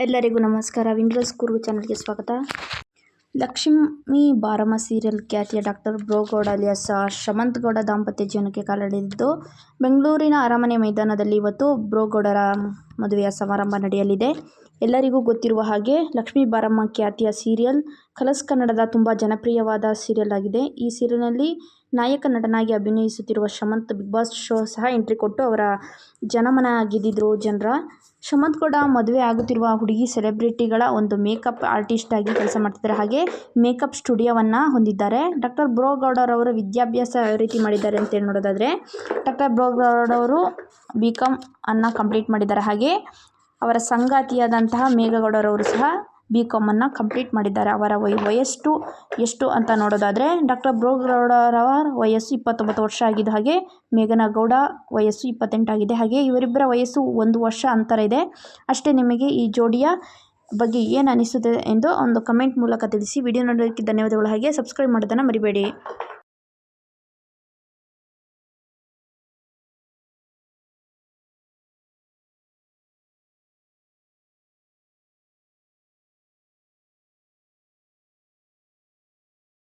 ಎಲ್ಲರಿಗೂ ನಮಸ್ಕಾರ. ವಿಂಡ್ರಸ್ ಕುರು ಚಾನಲ್ಗೆ ಸ್ವಾಗತ. ಲಕ್ಷ್ಮೀ ಬಾರಮ್ಮ ಸೀರಿಯಲ್ ಖ್ಯಾತಿಯ ಡಾಕ್ಟರ್ ಬ್ರೋಗೌಡ ಅಲಿಯಾಸ್ ಶಮಂತ್ ಗೌಡ ದಾಂಪತ್ಯ ಜೀವನಕ್ಕೆ ಕಾಲಿಡಿದ್ದು ಬೆಂಗಳೂರಿನ ಅರಮನೆ ಮೈದಾನದಲ್ಲಿ ಇವತ್ತು ಬ್ರೋಗೌಡರ ಮದುವೆಯ ಸಮಾರಂಭ ನಡೆಯಲಿದೆ. ಎಲ್ಲರಿಗೂ ಗೊತ್ತಿರುವ ಹಾಗೆ ಲಕ್ಷ್ಮೀ ಬಾರಮ್ಮ ಖ್ಯಾತಿಯ ಸೀರಿಯಲ್ ಕಲರ್ಸ್ ಕನ್ನಡದ ತುಂಬ ಜನಪ್ರಿಯವಾದ ಸೀರಿಯಲ್ ಆಗಿದೆ. ಈ ಸೀರಿಯಲ್ನಲ್ಲಿ ನಾಯಕ ನಟನಾಗಿ ಅಭಿನಯಿಸುತ್ತಿರುವ ಶಮಂತ್ ಬಿಗ್ ಬಾಸ್ ಶೋ ಸಹ ಎಂಟ್ರಿ ಕೊಟ್ಟು ಅವರ ಜನಮನ ಗೆದ್ದಿದ್ರು ಜನರ. ಶಮಂತ್ ಕೂಡ ಮದುವೆ ಆಗುತ್ತಿರುವ ಹುಡುಗಿ ಸೆಲೆಬ್ರಿಟಿಗಳ ಒಂದು ಮೇಕಪ್ ಆರ್ಟಿಸ್ಟ್ ಆಗಿ ಕೆಲಸ ಮಾಡ್ತಿದ್ದಾರೆ. ಹಾಗೆ ಮೇಕಪ್ ಸ್ಟುಡಿಯೋವನ್ನು ಹೊಂದಿದ್ದಾರೆ. ಡಾಕ್ಟರ್ ಬ್ರೋಗೌಡರವರು ವಿದ್ಯಾಭ್ಯಾಸ ರೀತಿ ಮಾಡಿದ್ದಾರೆ ಅಂತೇಳಿ ನೋಡೋದಾದರೆ ಡಾಕ್ಟರ್ ಬ್ರೋಗೌಡವರು ಬಿ ಕಾಮ್ ಅನ್ನು ಕಂಪ್ಲೀಟ್ ಮಾಡಿದ್ದಾರೆ. ಹಾಗೆ ಅವರ ಸಂಗಾತಿಯಾದಂತಹ ಮೇಘಗೌಡರವರು ಸಹ ಬಿ ಕಾಮನ್ನು ಕಂಪ್ಲೀಟ್ ಮಾಡಿದ್ದಾರೆ. ಅವರ ವಯ, ವಯಸ್ಸು ಎಷ್ಟು ಅಂತ ನೋಡೋದಾದರೆ, ಡಾಕ್ಟರ್ ಬ್ರೋಗೌಡರವರ ವಯಸ್ಸು ಇಪ್ಪತ್ತೊಂಬತ್ತು ವರ್ಷ ಆಗಿದೆ. ಹಾಗೆ ಮೇಘನಗೌಡ ವಯಸ್ಸು ಇಪ್ಪತ್ತೆಂಟಾಗಿದೆ ಹಾಗೆ ಇವರಿಬ್ಬರ ವಯಸ್ಸು ಒಂದು ವರ್ಷ ಅಂತರ ಇದೆ. ಅಷ್ಟೇ ನಿಮಗೆ ಈ ಜೋಡಿಯ ಬಗ್ಗೆ ಏನು ಅನಿಸುತ್ತದೆ ಎಂದು ಒಂದು ಕಮೆಂಟ್ ಮೂಲಕ ತಿಳಿಸಿ. ವಿಡಿಯೋ ನೋಡೋದಕ್ಕೆ ಧನ್ಯವಾದಗಳು. ಹಾಗೆ ಸಬ್ಸ್ಕ್ರೈಬ್ ಮಾಡೋದನ್ನು ಮರಿಬೇಡಿ.